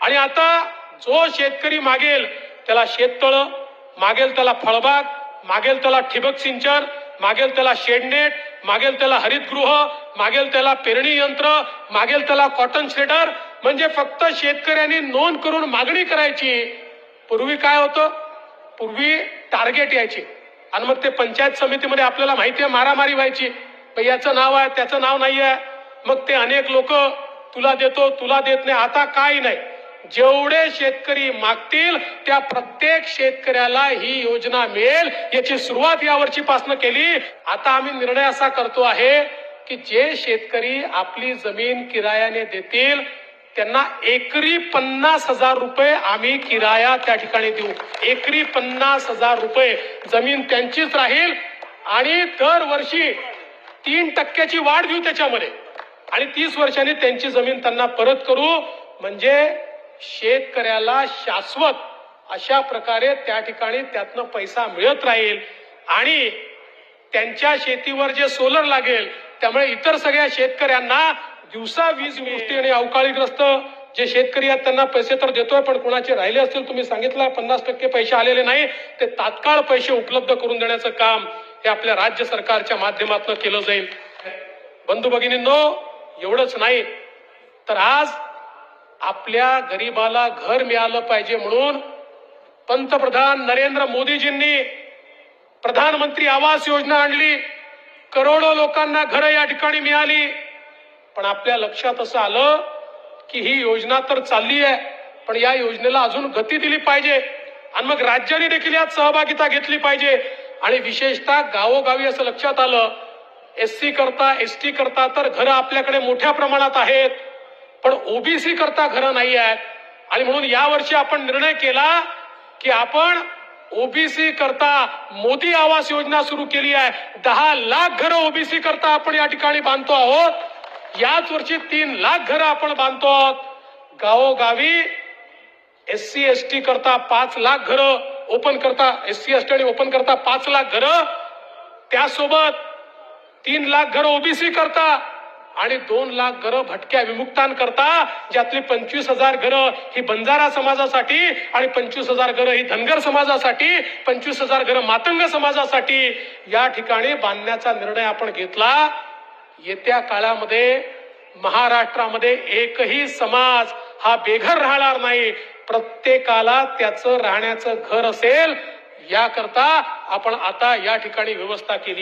आणि आता जो शेतकरी मागेल त्याला शेततळ मागेल त्याला फळबाग मागेल त्याला ठिबक सिंचन मागेल त्याला शेडनेट मागेल त्याला हरितगृह मागेल त्याला पेरणी यंत्र मागेल त्याला कॉटन शेडर म्हणजे फक्त शेतकऱ्यांनी नोंद करून मागणी करायची. पूर्वी काय होतं? पूर्वी टार्गेट यायचे. आणि मग ते पंचायत समितीमध्ये आपल्याला माहिती आहे मारामारी व्हायची. याचं नाव आहे त्याचं नाव नाही आहे मग ते अनेक लोक तुला देतो तुला देत नाही आता काही नाही. जेवढे शेतकरी मागतील त्या प्रत्येक शेतकऱ्याला ही योजना मिळेल. याची सुरुवात या वर्षीपासून केली. आता आम्ही निर्णय असा करतो आहे की जे शेतकरी आपली जमीन किरायाने देतील त्यांना एकरी पन्नास हजार रुपये आम्ही किराया त्या ठिकाणी देऊ. एकरी पन्नास हजार रुपये. जमीन त्यांचीच राहील आणि दरवर्षी तीन टक्क्याची वाढ देऊ त्याच्यामध्ये. आणि तीस वर्षांनी त्यांची जमीन त्यांना परत करू. म्हणजे शेतकऱ्याला शाश्वत अशा प्रकारे त्या ठिकाणी त्यातनं पैसा मिळत राहील. आणि त्यांच्या शेतीवर जे सोलर लागेल त्यामुळे इतर सगळ्या शेतकऱ्यांना दिवसा वीज गोष्टी आणि अवकाळीग्रस्त जे शेतकरी आहेत त्यांना पैसे तर देतोय पण कोणाचे राहिले असतील तुम्ही सांगितलं पन्नास टक्के पैसे आलेले नाही. ते तात्काळ पैसे उपलब्ध करून देण्याचं काम हे आपल्या राज्य सरकारच्या माध्यमातून केलं जाईल. बंधू भगिनींनो एवढंच नाही. तर आज आपल्या गरीबाला घर मिळालं पाहिजे म्हणून पंतप्रधान नरेंद्र मोदीजींनी प्रधानमंत्री आवास योजना आणली. करोडो लोकांना घरं या ठिकाणी मिळाली. पण आपल्या लक्षात असं आलं की ही योजना तर चालली आहे पण या योजनेला अजून गती दिली पाहिजे. आणि मग राज्याने देखील यात सहभागिता घेतली पाहिजे. आणि विशेषतः गावोगावी असं लक्षात आलं एस सी करता एस टी करता तर घरं आपल्याकडे मोठ्या प्रमाणात आहेत. पण ओबीसी करता घरं नाही आहेत आणि म्हणून यावर्षी आपण निर्णय केला की आपण ओबीसी करता मोदी आवास योजना सुरू केली आहे. दहा लाख घरं ओबीसी करता आपण या ठिकाणी बांधतो आहोत. याच वर्षी तीन लाख घरं आपण बांधतो आहोत. गावोगावी एस सी एस टी करता पाच लाख घरं ओपन करता एस सी एस टी आणि ओपन करता पाच लाख घरं. त्यासोबत तीन लाख घरं ओबीसी करता. आणि दोन लाख घरं भटक्या विमुक्तांकरता ज्यातली पंचवीस हजार घरं ही बंजारा समाजासाठी आणि पंचवीस हजार घरं ही धनगर समाजासाठी पंचवीस हजार घरं मातंग समाजासाठी या ठिकाणी बांधण्याचा निर्णय आपण घेतला. येत्या काळामध्ये महाराष्ट्रामध्ये एकही समाज हा बेघर राहणार नाही. प्रत्येकाला त्याचं राहण्याचं घर असेल याकरता आपण आता या ठिकाणी व्यवस्था केली.